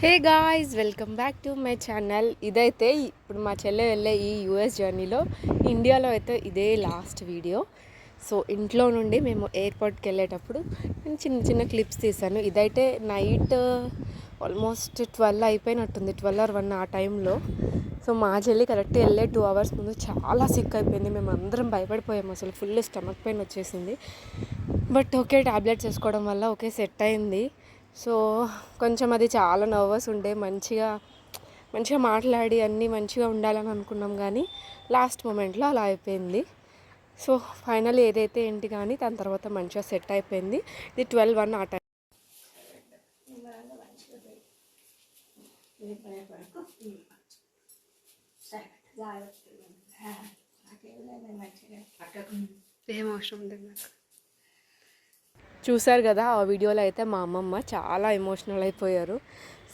Hey guys welcome back to my channel. ఇదైతే ఇప్పుడు మా చెల్లె వెళ్ళే ఈ యూఎస్ జర్నీలో ఇండియాలో అయితే ఇదే లాస్ట్ వీడియో. సో ఇంట్లో నుండి మేము ఎయిర్పోర్ట్కి వెళ్ళేటప్పుడు నేను చిన్న చిన్న క్లిప్స్ తీసాను ఇదైతే నైట్ ఆల్మోస్ట్ ట్వెల్వ్ అయిపోయినట్టుంది ట్వెల్వ్ ఆర్ వన్ ఆ టైంలో సో మా చెల్లి కరెక్ట్ వెళ్ళే టూ అవర్స్ ముందు చాలా సిక్ అయిపోయింది. మేము అందరం భయపడిపోయాము. అసలు ఫుల్ స్టమక్ పెయిన్ వచ్చేసింది. బట్ ఓకే ట్యాబ్లెట్స్ వేసుకోవడం వల్ల ఓకే సెట్ అయింది. సో కొంచెం అది చాలా నర్వస్ ఉండే మంచిగా మంచిగా మాట్లాడి అన్నీ మంచిగా ఉండాలని అనుకున్నాం కానీ లాస్ట్ మూమెంట్లో అలా అయిపోయింది. సో ఫైనల్ ఏదైతే ఏంటి కానీ దాని తర్వాత మంచిగా సెట్ అయిపోయింది. ఇది ట్వెల్వ్ వన్ ఆ టైం. ఏం అవసరం లేదు నాకు. చూసారు కదా ఆ వీడియోలో అయితే మా అమ్మమ్మ చాలా ఎమోషనల్ అయిపోయారు.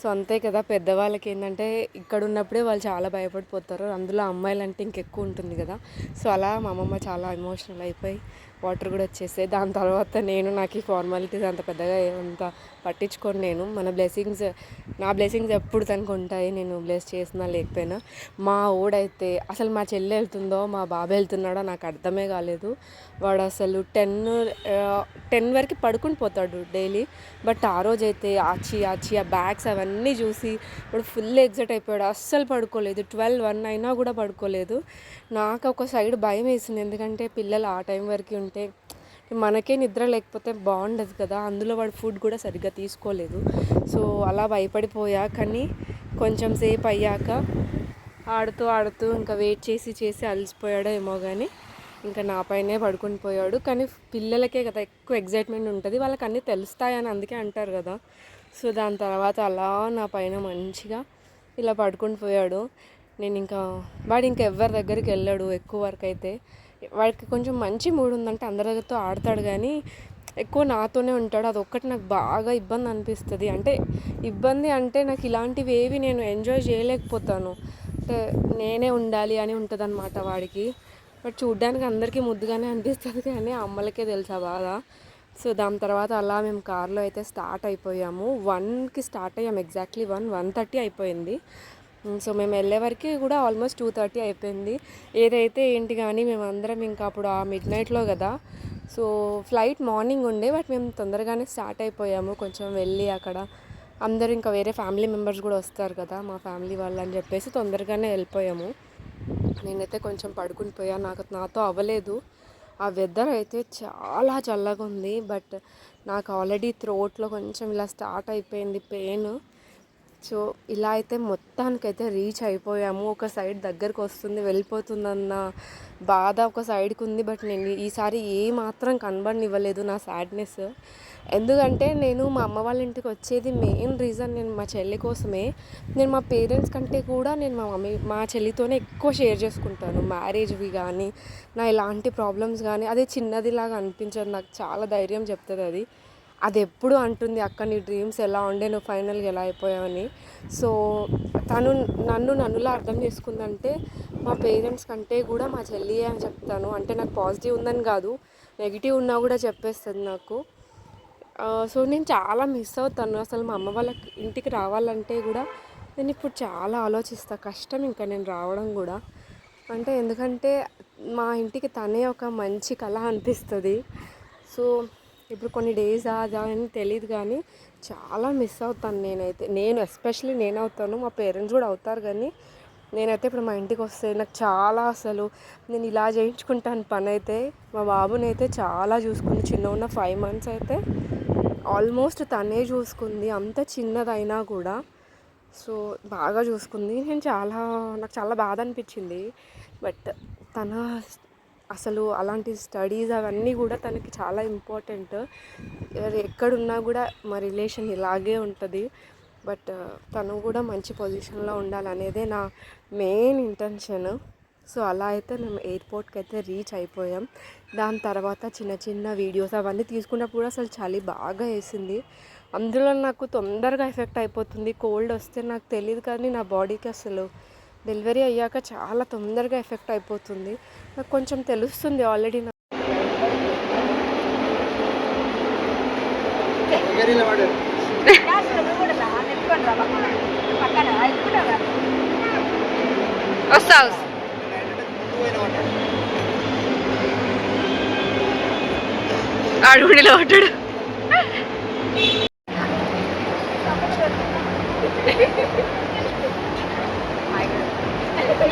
సో అంతే కదా పెద్దవాళ్ళకి ఏంటంటే ఇక్కడ ఉన్నప్పుడే వాళ్ళు చాలా భయపడిపోతారు. అందులో అమ్మాయిలు అంటే ఇంకెక్కువ ఉంటుంది కదా. సో అలా మా అమ్మమ్మ చాలా ఎమోషనల్ అయిపోయి వాటర్ కూడా వచ్చేసాయి దాని తర్వాత నేను నాకు ఈ ఫార్మాలిటీస్ అంత పెద్దగా అంత పట్టించుకోను నేను. మన బ్లెస్సింగ్స్ నా బ్లెస్సింగ్స్ ఎప్పుడు తనకు ఉంటాయి నేను బ్లెస్ చేసినా లేకపోయినా. మా ఓడైతే అసలు మా చెల్లి వెళ్తుందో మా బాబాయ్ వెళ్తున్నాడో నాకు అర్థమే కాలేదు. వాడు అసలు టెన్ టెన్ వరకు పడుకుని పోతాడు డైలీ. బట్ ఆ రోజు అయితే ఆచి ఆచి ఆ బ్యాగ్స్ అవన్నీ చూసి వాడు ఫుల్ ఎగ్జైట్ అయిపోయాడు. అస్సలు పడుకోలేదు. ట్వెల్వ్ వన్ అయినా కూడా పడుకోలేదు. నాకు ఒక సైడ్ భయం వేసింది. ఎందుకంటే పిల్లలు ఆ టైం వరకు అంటే మనకే నిద్ర లేకపోతే బాగుండదు కదా. అందులో వాడు ఫుడ్ కూడా సరిగ్గా తీసుకోలేదు. సో అలా భయపడిపోయా. కానీ కొంచెం సేపు అయ్యాక ఆడుతూ ఆడుతూ ఇంకా వెయిట్ చేసి చేసి అలసిపోయాడో ఏమో కానీ ఇంకా నా పైనే పడుకుని పోయాడు. కానీ పిల్లలకే కదా ఎక్కువ ఎగ్జైట్మెంట్ ఉంటుంది. వాళ్ళకి అన్నీ తెలుస్తాయని అందుకే అంటారు కదా. సో దాని తర్వాత అలా నా పైన మంచిగా ఇలా పడుకుని పోయాడు. నేను ఇంకా వాడు ఇంకా ఎవరి దగ్గరికి వెళ్ళాడు ఎక్కువ వరకు అయితే వాడికి కొంచెం మంచి మూడ్ ఉందంటే అందరితో ఆడతాడు కానీ ఎక్కువ నాతోనే ఉంటాడు. అది ఒక్కటి నాకు బాగా ఇబ్బంది అనిపిస్తుంది. అంటే ఇబ్బంది అంటే నాకు ఇలాంటివి ఏవి నేను ఎంజాయ్ చేయలేకపోతాను. అంటే నేనే ఉండాలి అని ఉంటుంది అనమాట వాడికి. బట్ చూడ్డానికి అందరికీ ముద్దుగానే అనిపిస్తుంది కానీ అమ్మలకే తెలుసా బాధ. సో దాని తర్వాత అలా మేము కార్లో అయితే స్టార్ట్ అయిపోయాము. వన్కి స్టార్ట్ అయ్యాము ఎగ్జాక్ట్లీ వన్ వన్ థర్టీ అయిపోయింది. సో మేము వెళ్ళే వరకు కూడా ఆల్మోస్ట్ టూ థర్టీ అయిపోయింది. ఏదైతే ఏంటి కానీ మేము అందరం ఇంకా అప్పుడు ఆ మిడ్ నైట్లో కదా. సో ఫ్లైట్ మార్నింగ్ ఉండే బట్ మేము తొందరగానే స్టార్ట్ అయిపోయాము కొంచెం వెళ్ళి అక్కడ. అందరూ ఇంకా వేరే ఫ్యామిలీ మెంబర్స్ కూడా వస్తారు కదా మా ఫ్యామిలీ వాళ్ళు అని చెప్పేసి తొందరగానే వెళ్ళిపోయాము. నేనైతే కొంచెం పడుకుని పోయాను నాకు నాతో అవ్వలేదు. ఆ వెదర్ అయితే చాలా చల్లగా ఉంది బట్ నాకు ఆల్రెడీ థ్రోట్లో కొంచెం ఇలా స్టార్ట్ అయిపోయింది పెయిన్ సో ఇలా అయితే మొత్తానికైతే రీచ్ అయిపోయాము. ఒక సైడ్ దగ్గరకు వస్తుంది వెళ్ళిపోతుందన్న బాధ ఒక సైడ్కి ఉంది. బట్ నేను ఈసారి ఏ మాత్రం కనబడినివ్వలేదు నా సాడ్నెస్. ఎందుకంటే నేను మా అమ్మ వాళ్ళ ఇంటికి వచ్చేది మెయిన్ రీజన్ నేను మా చెల్లి కోసమే. నేను మా పేరెంట్స్ కంటే కూడా నేను మా మమ్మీ మా చెల్లితోనే ఎక్కువ షేర్ చేసుకుంటాను. మ్యారేజ్వి కానీ నా ఇలాంటి ప్రాబ్లమ్స్ కానీ అదే చిన్నదిలాగా అనిపించదు. నాకు చాలా ధైర్యం చెప్తుంది అది. అది ఎప్పుడు అంటుంది అక్క నీ డ్రీమ్స్ ఎలా ఉండే? నువ్వు ఫైనల్గా ఎలా అయిపోయావని. సో తను నన్ను నన్నులా అర్థం చేసుకుందంటే మా పేరెంట్స్ కంటే కూడా మా చెల్లి అని చెప్తాను. అంటే నాకు పాజిటివ్ ఉందని కాదు నెగిటివ్ ఉన్నా కూడా చెప్పేస్తుంది నాకు. సో నేను చాలా మిస్ అవుతాను. అసలు మా అమ్మ వాళ్ళ ఇంటికి రావాలంటే కూడా నేను ఇప్పుడు చాలా ఆలోచిస్తా. కష్టం ఇంకా నేను రావడం కూడా. అంటే ఎందుకంటే మా ఇంటికి తనే ఒక మంచి కళ అనిపిస్తుంది. సో ఇప్పుడు కొన్ని డేస్ అదా అని తెలియదు కానీ చాలా మిస్ అవుతాను నేనైతే. నేను ఎస్పెషల్లీ నేను అవుతాను మా పేరెంట్స్ కూడా అవుతారు కానీ నేనైతే ఇప్పుడు మా ఇంటికి వస్తే నాకు చాలా అసలు నేను ఇలా చేయించుకుంటాను పని అయితే. మా బాబుని అయితే చాలా చూసుకుంది చిన్న ఉన్న ఫైవ్ మంత్స్ అయితే ఆల్మోస్ట్ తనే చూసుకుంది అంత చిన్నదైనా కూడా. సో బాగా చూసుకుంది. నేను చాలా నాకు చాలా బాధ అనిపించింది. బట్ తన అసలు అలాంటి స్టడీస్ అవన్నీ కూడా తనకి చాలా ఇంపార్టెంట్. ఎక్కడున్నా కూడా మా రిలేషన్ ఇలాగే ఉంటుంది. బట్ తను కూడా మంచి పొజిషన్లో ఉండాలనేదే నా మెయిన్ ఇంటెన్షన్. సో అలా అయితే మేము ఎయిర్పోర్ట్కి అయితే రీచ్ అయిపోయాం. దాని తర్వాత చిన్న చిన్న వీడియోస్ అవన్నీ తీసుకున్నప్పుడు కూడా అసలు చలి బాగా వేసింది. అందులో నాకు తొందరగా ఎఫెక్ట్ అయిపోతుంది. కోల్డ్ వస్తే నాకు తెలియదు కానీ నా బాడీకి అసలు డెలివరీ అయ్యాక చాలా తొందరగా ఎఫెక్ట్ అయిపోతుంది. నాకు కొంచెం తెలుస్తుంది ఆల్రెడీ వస్తా ఆడుగుడిలో ఉంటాడు హౌస్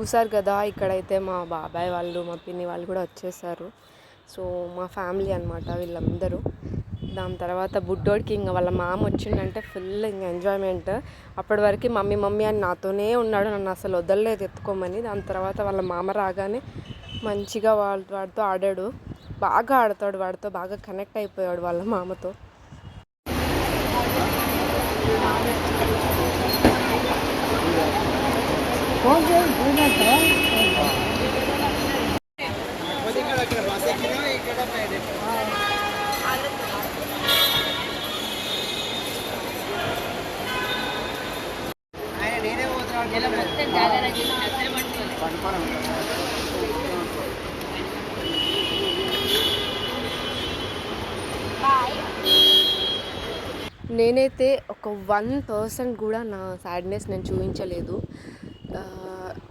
చూసారు కదా ఇక్కడైతే మా బాబాయ్ వాళ్ళు మా పిన్ని వాళ్ళు కూడా వచ్చేసారు. సో మా ఫ్యామిలీ అనమాట వీళ్ళందరూ. దాని తర్వాత బుడ్డోడికి ఇంకా వాళ్ళ మామ వచ్చిందంటే ఫుల్ ఇంకా ఎంజాయ్మెంట్. అప్పటి వరకు మమ్మీ మమ్మీ అని నాతోనే ఉన్నాడు నన్ను అసలు వదలలేదు ఎత్తుకోమని. దాని తర్వాత వాళ్ళ మామ రాగానే మంచిగా వాళ్ళ వాడితో ఆడాడు. బాగా ఆడతాడు వాడితో బాగా కనెక్ట్ అయిపోయాడు వాళ్ళ మామతో. నేనైతే ఒక వన్ పర్సెంట్ కూడా నా సాడ్నెస్ నేను చూపించలేదు.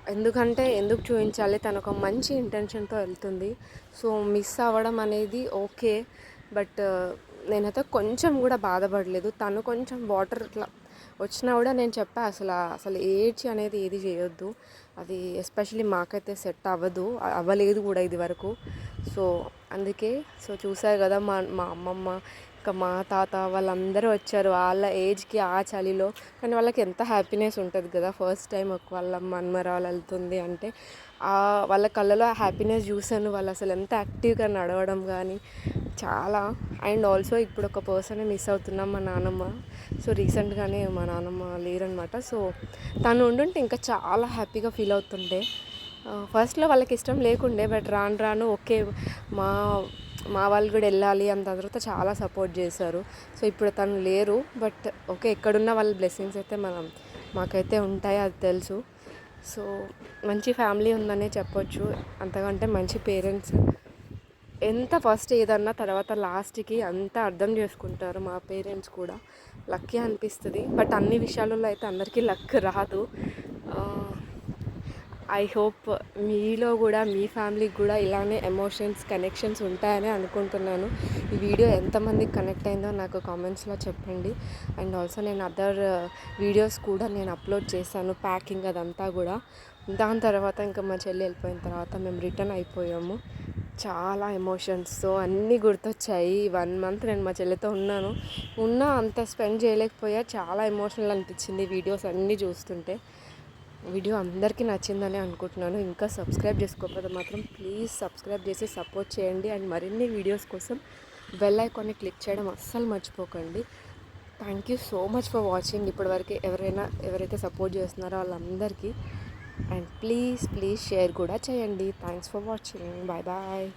ఎందుకంటే ఎందుకు చూపించాలి? తను ఒక మంచి ఇంటెన్షన్తో వెళ్తుంది. సో మిస్ అవ్వడం అనేది ఓకే. బట్ నేనైతే కొంచెం కూడా బాధపడలేదు. తను కొంచెం వాటర్ ఇట్లా వచ్చినా కూడా నేను చెప్పా అసలు అసలు ఏడ్చి అనేది ఏది చేయొద్దు. అది ఎస్పెషలీ మాకైతే సెట్ అవ్వదు. అవ్వలేదు కూడా ఇది వరకు. సో అందుకే సో చూసారు కదా మా మా అమ్మమ్మ ఇంకా మా తాత వాళ్ళందరూ వచ్చారు. వాళ్ళ ఏజ్కి ఆ చలిలో. కానీ వాళ్ళకి ఎంత హ్యాపీనెస్ ఉంటుంది కదా. ఫస్ట్ టైం ఒక వాళ్ళ మన్మరాలు వెళ్తుంది అంటే వాళ్ళ కళ్ళలో ఆ హ్యాపీనెస్ చూశాను. వాళ్ళు అసలు ఎంత యాక్టివ్గా నడవడం కానీ చాలా. అండ్ ఆల్సో ఇప్పుడు ఒక పర్సన్ మిస్ అవుతున్నాం మా నాన్నమ్మ సో రీసెంట్గానే మా నాన్నమ్మ లేరనమాట సో తను ఉండుంటే ఇంకా చాలా హ్యాపీగా ఫీల్ అవుతుండే. Uh, ఫస్ట్లో వాళ్ళకి ఇష్టం లేకుండే బట్ రాను రాను ఓకే మా మా వాళ్ళు కూడా వెళ్ళాలి అంత తర్వాత చాలా సపోర్ట్ చేశారు. సో ఇప్పుడు తను లేరు. బట్ ఓకే ఎక్కడున్న వాళ్ళ బ్లెస్సింగ్స్ అయితే మనం మాకైతే ఉంటాయి అది తెలుసు. సో మంచి ఫ్యామిలీ ఉందనే చెప్పొచ్చు. అంతకంటే మంచి పేరెంట్స్. ఎంత ఫస్ట్ ఏదన్నా తర్వాత లాస్ట్కి అంతా అర్థం చేసుకుంటారు మా పేరెంట్స్ కూడా. లక్కీ అనిపిస్తుంది. బట్ అన్ని విషయాలలో అయితే అందరికీ లక్ రాదు. ఐ హోప్ మీలో కూడా మీ ఫ్యామిలీకి కూడా ఇలానే ఎమోషన్స్ కనెక్షన్స్ ఉంటాయని అనుకుంటున్నాను. ఈ వీడియో ఎంతమందికి కనెక్ట్ అయిందో నాకు కామెంట్స్లో చెప్పండి. అండ్ ఆల్సో నేను అదర్ వీడియోస్ uh, కూడా నేను అప్లోడ్ చేశాను ప్యాకింగ్ అదంతా కూడా. దాని తర్వాత ఇంకా మా చెల్లి వెళ్ళిపోయిన తర్వాత మేము రిటర్న్ అయిపోయాము. చాలా ఎమోషన్స్తో అన్నీ గుర్తొచ్చాయి. వన్ మంత్ నేను మా చెల్లితో ఉన్నాను. ఉన్నా అంత స్పెండ్ చేయలేకపోయా. చాలా ఎమోషనల్ అనిపించింది వీడియోస్ అన్నీ చూస్తుంటే. వీడియో అందరికీ నచ్చిందని అనుకుంటున్నాను. ఇంకా సబ్స్క్రైబ్ చేసుకోకపోతే మాత్రం ప్లీజ్ సబ్స్క్రైబ్ చేసి సపోర్ట్ చేయండి. అండ్ మరిన్ని వీడియోస్ కోసం బెల్ ఐకాన్ని క్లిక్ చేయడం అస్సలు మర్చిపోకండి. Thank you so much for watching ఇప్పటివరకు ఎవరైనా ఎవరైతే సపోర్ట్ చేస్తున్నారో వాళ్ళందరికీ. అండ్ ప్లీజ్ ప్లీజ్ షేర్ కూడా చేయండి. Thanks for watching bye bye